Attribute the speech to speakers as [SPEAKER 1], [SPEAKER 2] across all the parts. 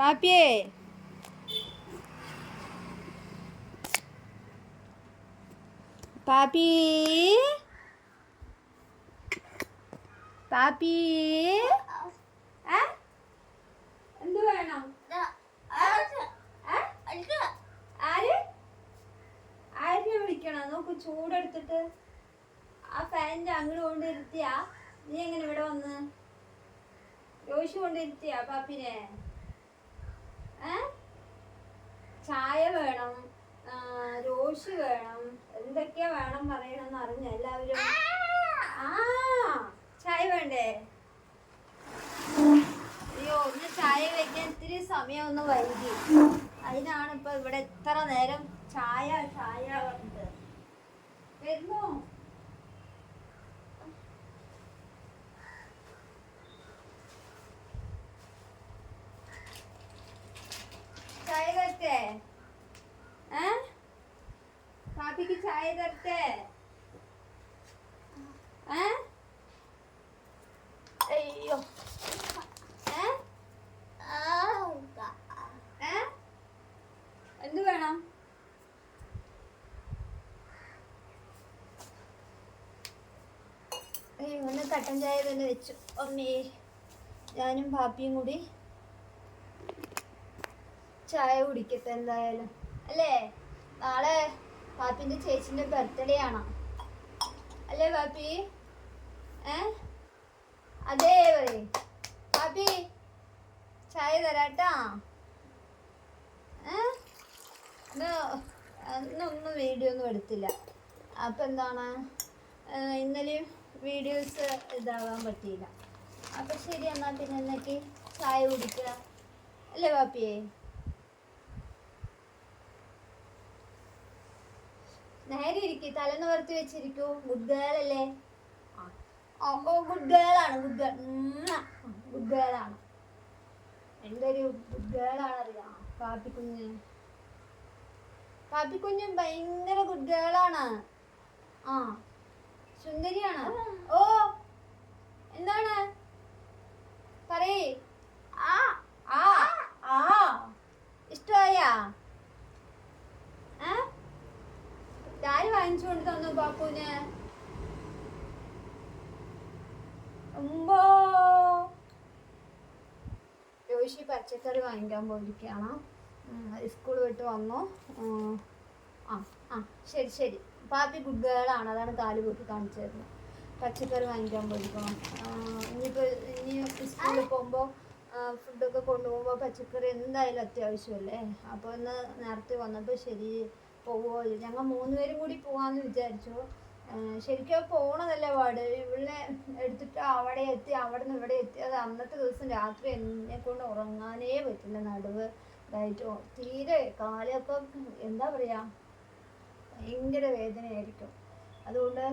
[SPEAKER 1] പാപ്പി. പാപ്പി. ഏ? എന്ത് വേണം? ചൂടെടുത്തിട്ട് ആ ഫാനിന്റെ അങ്ങോട്ട് കൊണ്ടിരുത്തിയാ. നീ എങ്ങനെ ഇവിടെ വന്ന്? ജോയിച്ചു കൊണ്ടിരുത്തിയാ പാപ്പിനെ. ചായ വേണം രോഷി വേണം എന്തൊക്കെയാ വേണം പറയണമെന്ന് അറിഞ്ഞ എല്ലാവരും? ആ! ചായ വേണ്ടേ? അയ്യോ ഒന്ന് ചായ വെക്കാൻ ഇത്തിരി സമയം ഒന്ന് വൈകി. അതിനാണ് ഇപ്പൊ ഇവിടെ എത്ര നേരം ചായ ചായ വന്നത് വരുന്നു ചായ തരട്ടെ ഏ? പാപ്പിക്ക് ചായ തരട്ടെ? ഏ? അയ്യോ. ഏ? എന്ത് വേണം? ഒന്ന് കട്ടൻ ചായ തന്നെ വെച്ചു. അമ്മേ ഞാനും പാപ്പിയും കൂടി ചായ കുടിക്കട്ടെ എന്തായാലും. അല്ലേ? നാളെ പാപ്പിന്റെ ചേച്ചിന്റെ ബർത്ത്ഡേ ആണ്? അല്ലേ പാപ്പി? ഏ? അതേ പറയും. പാപ്പി ചായ തരാട്ടാ. ഇന്നൊന്നും വീഡിയോ ഒന്നും എടുത്തില്ല. അപ്പം എന്താണ്? ഇന്നലെയും വീഡിയോസ് ഇതാവാൻ പറ്റിയില്ല. അപ്പം ശരി എന്നാൽ പിന്നെ ചായ കുടിക്കുക. അല്ലേ പാപ്പിയേ? നേരെ ഇരിക്കും തല നിവർത്തി വെച്ചിരിക്കൂ. ഗുഡ് ഗേൾ അല്ലേ? ഓ ഗുഡ് ഗേൾ ആണ് ഗുഡ് ഗേൾ ഗുഡ് ഗേൾ ആണ്. എന്തൊരു ഗുഡ് ഗേൾ ആണ് അറിയാം പാപ്പിക്കുഞ്ഞ് പാപ്പിക്കുഞ്ഞ് ഭയങ്കര ഗുഡ് ഗേൾ ആണ്. ആ സുന്ദരിയാണ്. ഓ എന്താണ് പറയേ ആ ആ ആ ഇഷ്ടമായാ ഏ ആര് വാങ്ങിച്ചു കൊണ്ട് തന്നു പാപ്പുന് ഉമ്പോ രോഷി പച്ചക്കറി വാങ്ങിക്കാൻ പോയിരിക്കുകയാണ്. സ്കൂൾ വിട്ട് വന്നു. ആ ആ ശരി ശരി. പാപ്പി ഗുഡ് ഗേളാണ് അതാണ് കാൽ പൊക്കി കാണിച്ചിരുന്നത് പച്ചക്കറി വാങ്ങിക്കാൻ പോയിരിക്കണം ഇനിയിപ്പോൾ ഇനി സ്കൂളിൽ പോകുമ്പോൾ ഫുഡൊക്കെ കൊണ്ടുപോകുമ്പോൾ പച്ചക്കറി എന്തായാലും അത്യാവശ്യമല്ലേ? അപ്പോൾ ഇന്ന് നേരത്തെ വന്നപ്പോൾ ശരി പോവുമോ ഞങ്ങൾ മൂന്നുപേരും കൂടി പോവാന്ന് വിചാരിച്ചു. ശരിക്കും പോണതല്ലേ പാട് ഇവിടെ എടുത്തിട്ട് അവിടെ എത്തി അവിടെ നിന്ന് ഇവിടെ എത്തി. അത് അന്നത്തെ ദിവസം രാത്രി എന്നെ കൊണ്ട് ഉറങ്ങാനേ പറ്റില്ല. നടുവ് ഇതായിട്ട് തീരെ കാലൊക്കെ എന്താ പറയാ? ഭയങ്കര വേദനയായിരിക്കും. അതുകൊണ്ട്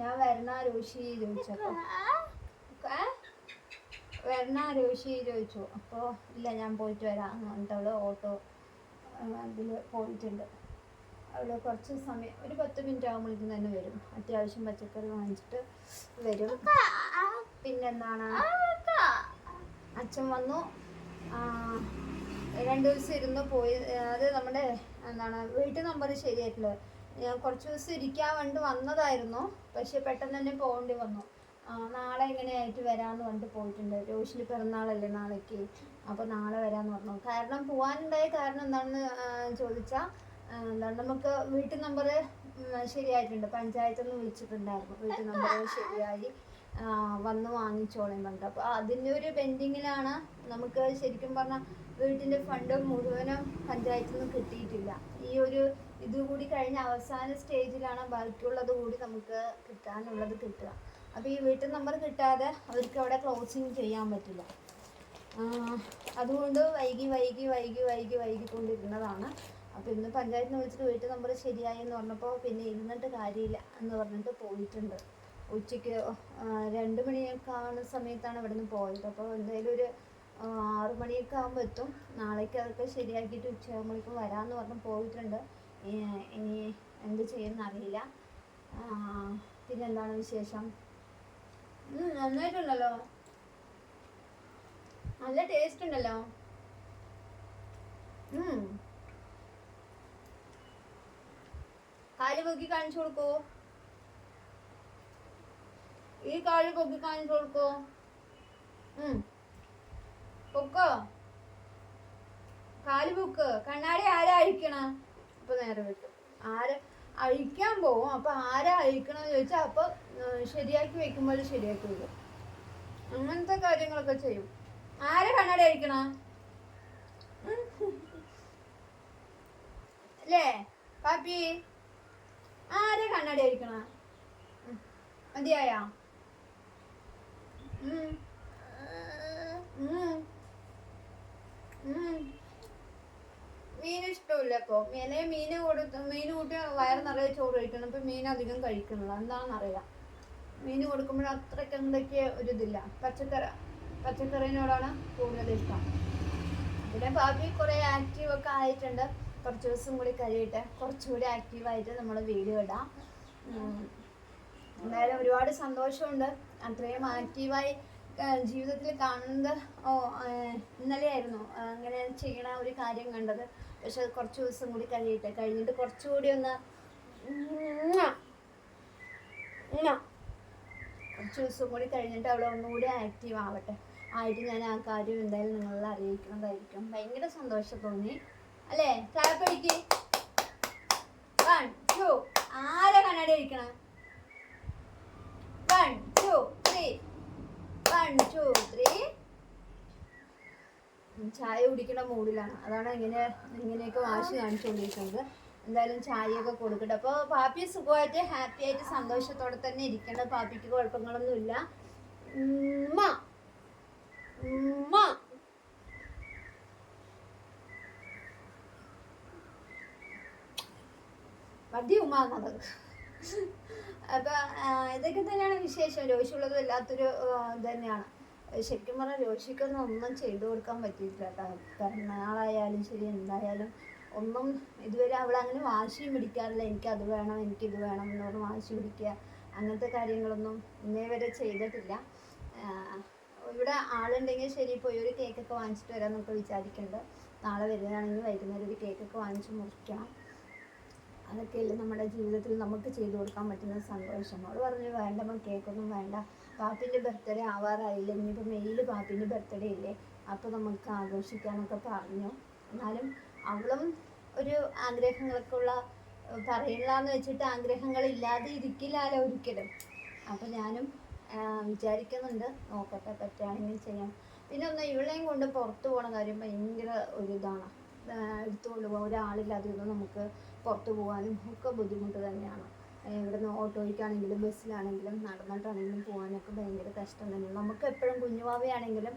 [SPEAKER 1] ഞാൻ വരണ രോഷി ചോദിച്ചപ്പോൾ? വരണ രോഷി ചോദിച്ചു. അപ്പോൾ ഇല്ല ഞാൻ പോയിട്ട് വരാം. എന്ന് പറഞ്ഞിട്ട് അവൾ ഓട്ടോ അതിൽ പോയിട്ടുണ്ട്. അവിടെ കുറച്ച് സമയം ഒരു പത്ത് മിനിറ്റ് ആകുമ്പോഴേക്കും തന്നെ വരും. അത്യാവശ്യം പച്ചക്കറി വാങ്ങിച്ചിട്ട് വരും. പിന്നെന്താണ്? അച്ഛൻ വന്നു. രണ്ട് ദിവസം ഇരുന്ന് പോയി. അത് നമ്മുടെ എന്താണ് വീട്ടു നമ്പർ ശരിയായിട്ടില്ല. ഞാൻ കുറച്ച് ദിവസം ഇരിക്കാൻ വേണ്ടി വന്നതായിരുന്നു. പക്ഷെ പെട്ടെന്ന് തന്നെ പോകേണ്ടി വന്നു. നാളെ എങ്ങനെയായിട്ട് വരാമെന്ന് പറഞ്ഞിട്ട് പോയിട്ടുണ്ട്. രോഷിന്റെ പിറന്നാളല്ലേ നാളേക്ക്. അപ്പോൾ നാളെ വരാമെന്ന് പറഞ്ഞു. കാരണം പോകാനുണ്ടായ കാരണം എന്താണെന്ന് ചോദിച്ചാൽ എന്താണ് നമുക്ക് വീട്ടു നമ്പർ ശരിയായിട്ടുണ്ട്. പഞ്ചായത്തിൽ നിന്ന് വിളിച്ചിട്ടുണ്ടായിരുന്നു. വീട്ടു നമ്പർ ശരിയായി. വന്ന് വാങ്ങിച്ചോളാൻ പറഞ്ഞിട്ട്. അപ്പോൾ അതിന്റെ ഒരു പെൻഡിങ്ങിലാണ് നമുക്ക് ശരിക്കും പറഞ്ഞാൽ വീട്ടിന്റെ ഫണ്ട് മുഴുവനും പഞ്ചായത്തിൽ നിന്ന് കിട്ടിയിട്ടില്ല. ഈ ഒരു ഇത് കൂടി കഴിഞ്ഞ അവസാന സ്റ്റേജിലാണ് ബാക്കിയുള്ളത് കൂടി നമുക്ക് കിട്ടാനുള്ളത് കിട്ടുക. അപ്പോൾ ഈ വീട്ടു നമ്പർ കിട്ടാതെ അവർക്ക് അവിടെ ക്ലോസിങ് ചെയ്യാൻ പറ്റില്ല. അതുകൊണ്ട് വൈകി വൈകി വൈകി വൈകി വൈകിക്കൊണ്ടിരുന്നതാണ്. അപ്പോൾ ഇന്ന് പഞ്ചായത്തിന് വിളിച്ചിട്ട് വീട്ടു നമ്പർ ശരിയായി എന്ന് പറഞ്ഞപ്പോൾ പിന്നെ ഇരുന്നിട്ട് കാര്യമില്ല എന്ന് പറഞ്ഞിട്ട് പോയിട്ടുണ്ട്. ഉച്ചയ്ക്ക് രണ്ട് മണിയൊക്കെ ആവുന്ന സമയത്താണ് ഇവിടെ നിന്ന് പോയത്. അപ്പോൾ എന്തായാലും ഒരു ആറു മണിയൊക്കെ ആകുമ്പോൾ എത്തും. നാളേക്ക് അതൊക്കെ ശരിയാക്കിയിട്ട് ഉച്ചയാകുമ്പോഴേക്കും വരാമെന്ന് പറഞ്ഞ് പോയിട്ടുണ്ട്. ഇനി എന്ത് ചെയ്യുമെന്ന് അറിയില്ല. പിന്നെ പിന്നെന്താണ് വിശേഷം? നന്നായിട്ടുണ്ടല്ലോ. നല്ല ടേസ്റ്റ് ഉണ്ടല്ലോ. പൊക്കി കാണിച്ചു കൊടുക്കോ. ഈ കാൽ പൊക്കി കാണിച്ചു കൊടുക്കോ. ഉം. പൊക്കോ? കാൽ പൊക്ക്. കണ്ണാടി ആരാ അഴിക്കണ? അപ്പൊ നേരെ വിട്ടു. ആര് അഴിക്കാൻ പോവും. അപ്പൊ ആരാ അഴിക്കണമെന്ന് ചോദിച്ചാൽ അപ്പൊ ശരിയാക്കി വെക്കുമ്പോൾ ശരിയാക്കി വെക്കും അങ്ങനത്തെ കാര്യങ്ങളൊക്കെ ചെയ്യും. ആരാ കണ്ണാടി അഴിക്കണ? അല്ലേ? പാപ്പി? ആരാ കണ്ണാടി അടിക്കണ മതിയായ. മീൻ ഇഷ്ടമില്ല ഇപ്പൊ. മീനെ മീന് കൊടുത്ത് മീൻ കൂട്ടി വയർ നിറയെ ചോറ് കഴിക്കണം. ഇപ്പൊ മീൻ അധികം കഴിക്കണില്ല എന്താണെന്നറിയാം മീൻ കൊടുക്കുമ്പോൾ അത്രയ്ക്ക് എന്തൊക്കെ ഒരു ഇതില്ല. പച്ചക്കറി പച്ചക്കറിനോടാണ് കൂടുതൽ ഇഷ്ടം. പിന്നെ പാപ്പി കുറെ ആക്റ്റീവ് ഒക്കെ ആയിട്ടുണ്ട്. കുറച്ച് ദിവസം കൂടി കഴിയട്ടെ. കുറച്ചുകൂടി ആക്റ്റീവായിട്ട് നമ്മൾ വീഡിയോ ഇടാം. എന്തായാലും ഒരുപാട് സന്തോഷമുണ്ട്. അത്രയും ആക്റ്റീവായി ജീവിതത്തിൽ കാണുന്നത് ഓ ഇന്നലെയായിരുന്നു. അങ്ങനെ ചെയ്യണ ഒരു കാര്യം കണ്ടത്. പക്ഷെ അത് കുറച്ച് ദിവസം കൂടി കഴിയട്ടെ. കഴിഞ്ഞിട്ട് കുറച്ചുകൂടി ഒന്ന്. കുറച്ച് ദിവസം കൂടി കഴിഞ്ഞിട്ട് അവൾ ഒന്നുകൂടി ആക്റ്റീവ് ആവട്ടെ. ആയിട്ട് ഞാൻ ആ കാര്യം എന്തായാലും നിങ്ങളെ അറിയിക്കുന്നതായിരിക്കും. ഭയങ്കര സന്തോഷം തോന്നി. അല്ലേ? ക്ലാപ്പടിക്ക് വൺ ടു ആരെ കണ്ണാടി അടിക്കണം one two three one two three ചായ കുടിക്കുന്ന മൂഡിലാണ്. അതാണ് ഇങ്ങനെ ഇങ്ങനെയൊക്കെ വാശി കാണിച്ചുകൊണ്ടിരിക്കുന്നത്. എന്തായാലും ചായയൊക്കെ കൊടുക്കട്ടെ. അപ്പോൾ പാപ്പി സുഖമായിട്ട് ഹാപ്പി ആയിട്ട് സന്തോഷത്തോടെ തന്നെ ഇരിക്കേണ്ട പാപ്പിക്ക് കുഴപ്പങ്ങളൊന്നുമില്ല. ഉമ്മ. ഉമ്മ. എന്നത് അപ്പൊ ഇതൊക്കെ തന്നെയാണ് വിശേഷം. രോഷിയുള്ളതും ഇല്ലാത്തൊരു തന്നെയാണ്. ശരിക്കും പറഞ്ഞാൽ രോഷിക്കൊന്നും ഒന്നും ചെയ്തു കൊടുക്കാൻ പറ്റിയിട്ടില്ല കേട്ടോ. പിറന്നാളായാലും ശരി എന്തായാലും ഒന്നും ഇതുവരെ അവൾ അങ്ങനെ വാശിയും പിടിക്കാറില്ല. എനിക്ക് അത് വേണം എനിക്ക് ഇത് വേണം എന്ന് പറഞ്ഞ് വാശി പിടിക്കുക അങ്ങനത്തെ കാര്യങ്ങളൊന്നും ഇന്നേ വരെ ചെയ്തിട്ടില്ല. ഇവിടെ ആളുണ്ടെങ്കിൽ ശരി പോയി ഒരു കേക്കൊക്കെ വാങ്ങിച്ചിട്ട് വരാമെന്നൊക്കെ വിചാരിക്കുന്നുണ്ട് നാളെ വരികയാണെങ്കിൽ വൈകുന്നേരം ഒരു കേക്കൊക്കെ വാങ്ങിച്ച് മുറിക്കണം. അതൊക്കെയല്ലേ നമ്മുടെ ജീവിതത്തിൽ നമുക്ക് ചെയ്തു കൊടുക്കാൻ പറ്റുന്ന സന്തോഷം. അവൾ പറഞ്ഞു വേണ്ട വേണ്ടമ്മ കേക്കൊന്നും വേണ്ട. പാപ്പിന്റെ ബർത്ത്ഡേ ആവാറായില്ല? ഇനിയിപ്പോൾ മെയ്യിൽ പാപ്പിന്റെ ബർത്ത്ഡേ ഇല്ലേ? അപ്പോൾ നമുക്ക് ആഘോഷിക്കാന്നൊക്കെ പറഞ്ഞു. എന്നാലും അവളും ഒരു ആഗ്രഹങ്ങളൊക്കെ ഉള്ള പറയില്ലാന്ന് വെച്ചിട്ട് ആഗ്രഹങ്ങൾ ഇല്ലാതെ ഇരിക്കില്ലല്ലോ ഒരിക്കലും. അപ്പോൾ ഞാനും വിചാരിക്കുന്നുണ്ട് നോക്കട്ടെ പറ്റുകയാണെങ്കിൽ ചെയ്യാം. പിന്നെ ഒന്ന് ഇവളെയും കൊണ്ട് പുറത്ത് പോകണ കാര്യം ഭയങ്കര ഒരു ഇതാണ്. എടുത്തുകൊണ്ട് പോകാം ഒരാളില്ലാതെ ഒന്നും നമുക്ക് പുറത്ത് പോകാനും ഒക്കെ ബുദ്ധിമുട്ട് തന്നെയാണ്. ഇവിടുന്ന് ഓട്ടോയ്ക്കാണെങ്കിലും ബസ്സിലാണെങ്കിലും നടന്നിട്ടാണെങ്കിലും പോകാനൊക്കെ ഭയങ്കര കഷ്ടം തന്നെയാണ്. നമുക്ക് എപ്പോഴും കുഞ്ഞുവാവയാണെങ്കിലും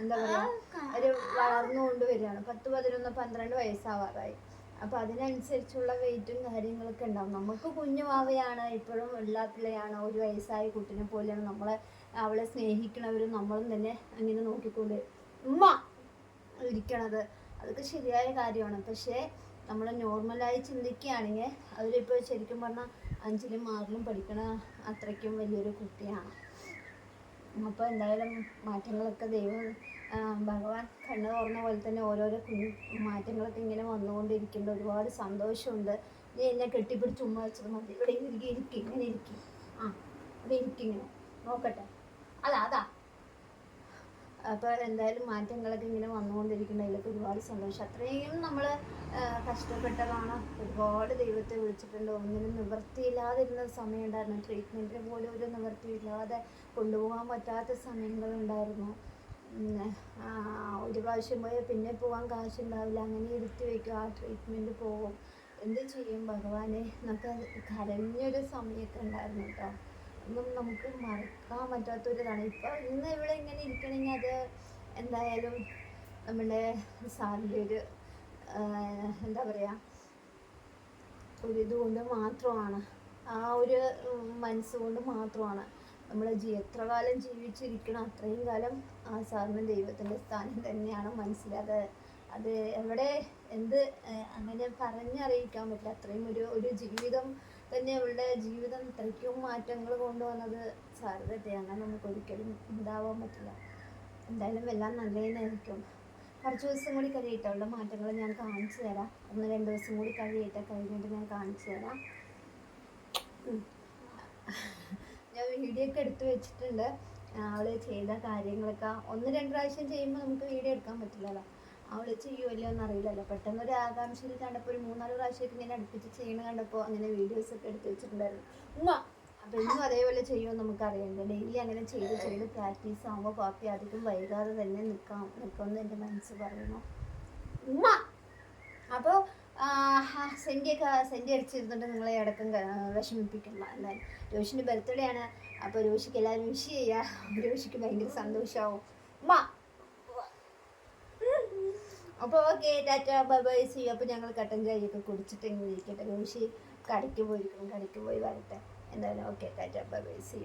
[SPEAKER 1] എന്താ പറയുക ഒരു വളർന്നുകൊണ്ട് വരികയാണ്. പത്ത് പതിനൊന്ന് പന്ത്രണ്ട് വയസ്സാവാറായി. അപ്പോൾ അതിനനുസരിച്ചുള്ള വെയിറ്റും കാര്യങ്ങളൊക്കെ ഉണ്ടാവും. നമുക്ക് കുഞ്ഞുവാവയാണ് ഇപ്പോഴും എല്ലാത്തിലെയാണ് ഒരു വയസ്സായ കുട്ടിനെ പോലെയാണ് നമ്മളെ അവളെ സ്നേഹിക്കണവരും നമ്മളും തന്നെ അങ്ങനെ നോക്കിക്കൊണ്ട് ഉമ്മ ഇരിക്കണത്. അതൊക്കെ ശരിയായ കാര്യമാണ്. പക്ഷേ നമ്മൾ നോർമലായി ചിന്തിക്കുകയാണെങ്കിൽ അവരിപ്പോൾ ശരിക്കും പറഞ്ഞാൽ അഞ്ചിലും ആറിലും പഠിക്കണ അത്രയ്ക്കും വലിയൊരു കുട്ടിയാണ്. അപ്പോൾ എന്തായാലും മാറ്റങ്ങളൊക്കെ ദൈവം ഭഗവാൻ കണ്ണു തുറന്ന പോലെ തന്നെ ഓരോരോ കുഞ്ഞു മാറ്റങ്ങളൊക്കെ ഇങ്ങനെ വന്നുകൊണ്ടിരിക്കുന്നുണ്ട്. ഒരുപാട് സന്തോഷമുണ്ട്. നീ എന്നെ കെട്ടിപ്പിടിച്ച് ഉമ്മ വെച്ചത് മതി. ഇവിടെ ഇരിക്കും ഇരിക്കും ഇങ്ങനെ ഇരിക്കും. ആ ഇവിടെ ഇരിക്കും നോക്കട്ടെ. അതാ അതാ. അപ്പോൾ എന്തായാലും മാറ്റങ്ങളൊക്കെ ഇങ്ങനെ വന്നുകൊണ്ടിരിക്കുന്നതിലൊക്കെ ഒരുപാട് സന്തോഷം. അത്രയും നമ്മൾ കഷ്ടപ്പെട്ടതാണ്. ഒരുപാട് ദൈവത്തെ വിളിച്ചിട്ടുണ്ട്. ഒന്നിനും നിവൃത്തിയില്ലാതിരുന്ന സമയം ഉണ്ടായിരുന്നു ട്രീറ്റ്മെന്റിന് പോലും ഒരു നിവൃത്തിയില്ലാതെ കൊണ്ടുപോകാൻ പറ്റാത്ത സമയങ്ങളുണ്ടായിരുന്നു. ഒരു പ്രാവശ്യം പോയാൽ പിന്നെ പോകാൻ കാശുണ്ടാവില്ല. അങ്ങനെ ഇരുത്തി വയ്ക്കും ആ ട്രീറ്റ്മെന്റ് പോകും എന്ത് ചെയ്യും ഭഗവാനെ? എന്നൊക്കെ കരഞ്ഞൊരു സമയമൊക്കെ ഉണ്ടായിരുന്നു കേട്ടോ. ഒന്നും നമുക്ക് മറക്കാൻ പറ്റാത്തൊരിതാണ്. ഇപ്പൊ ഇന്ന് ഇവിടെ ഇങ്ങനെ ഇരിക്കണമെങ്കിൽ അത് എന്തായാലും നമ്മുടെ സാറിന്റെ ഒരു എന്താ പറയുക ഒരു ഇതുകൊണ്ട് മാത്രമാണ്. ആ ഒരു മനസ്സുകൊണ്ട് മാത്രമാണ് നമ്മൾ ജീ എത്ര കാലം ജീവിച്ചിരിക്കണം അത്രയും കാലം ആ സാറിന് ദൈവത്തിന്റെ സ്ഥാനം തന്നെയാണ് മനസ്സിലത് അത് എവിടെ എന്ത് അങ്ങനെ പറഞ്ഞറിയിക്കാൻ പറ്റില്ല. അത്രയും ഒരു ഒരു ജീവിതം തന്നെ അവളുടെ ജീവിതം ഇത്രയ്ക്കും മാറ്റങ്ങൾ കൊണ്ടുവന്നത് സാറ് അങ്ങനെ നമുക്ക് ഒരിക്കലും ഉണ്ടാവാൻ പറ്റില്ല. എന്തായാലും എല്ലാം നല്ലതിനായിരിക്കും. കുറച്ച് ദിവസം കൂടി കഴിയട്ടെ അവളുടെ മാറ്റങ്ങൾ ഞാൻ കാണിച്ചു തരാം. ഒന്ന് രണ്ട് ദിവസം കൂടി കഴിയട്ടെ കഴിഞ്ഞിട്ട് ഞാൻ കാണിച്ചു തരാം. ഞാൻ വീഡിയോ ഒക്കെ എടുത്തു വെച്ചിട്ടുണ്ട്. അവൾ ചെയ്ത കാര്യങ്ങളൊക്കെ. ഒന്ന് രണ്ട് പ്രാവശ്യം ചെയ്യുമ്പോൾ നമുക്ക് വീഡിയോ എടുക്കാൻ പറ്റില്ലല്ലോ. അവൾ ചെയ്യുമല്ലോ എന്ന് അറിയില്ലല്ലോ പെട്ടെന്ന് ഒരു ആകാംക്ഷയിൽ കണ്ടപ്പോൾ ഒരു മൂന്നാൽ പ്രാവശ്യമൊക്കെ ഇങ്ങനെ അടുപ്പിച്ച് ചെയ്യണ കണ്ടപ്പോൾ അങ്ങനെ വീഡിയോസ് ഒക്കെ എടുത്ത് വെച്ചിട്ടുണ്ടായിരുന്നു. ഉമ്മ അപ്പോൾ എന്നും അതേപോലെ ചെയ്യുമെന്ന് നമുക്കറിയണ്ട ഡെയിലി അങ്ങനെ ചെയ്ത് ചെയ്ത് പ്രാക്ടീസ് ആകുമ്പോൾ പാപ്പി അധികം വൈകാതെ തന്നെ നിൽക്കാം നിൽക്കുമെന്ന് എന്റെ മനസ്സ് പറയുന്നു. ഉമ്മ അപ്പോൾ സെന്റിയൊക്കെ സെന്റി അടിച്ചിരുന്നിട്ട് നിങ്ങളെ അടക്കം വിഷമിപ്പിക്കണം എന്നാൽ രോഷിന്റെ ബർത്ത്ഡേ ആണ്. അപ്പോൾ രോഷിക്ക് എല്ലാവരും വിഷ് ചെയ്യുക രോഷിക്ക് ഭയങ്കര സന്തോഷമാവും ഉമ്മ അപ്പോൾ okay tata bye bye see അപ്പോൾ ഞങ്ങൾ കട്ടൻ ചായയൊക്കെ കുടിച്ചിട്ട് ഇങ്ങനെ ഇരിക്കട്ടെ. രോഷി കടയ്ക്ക് പോയിരിക്കണം കടയ്ക്ക് പോയി വരട്ടെ. എന്തായാലും okay tata bye bye see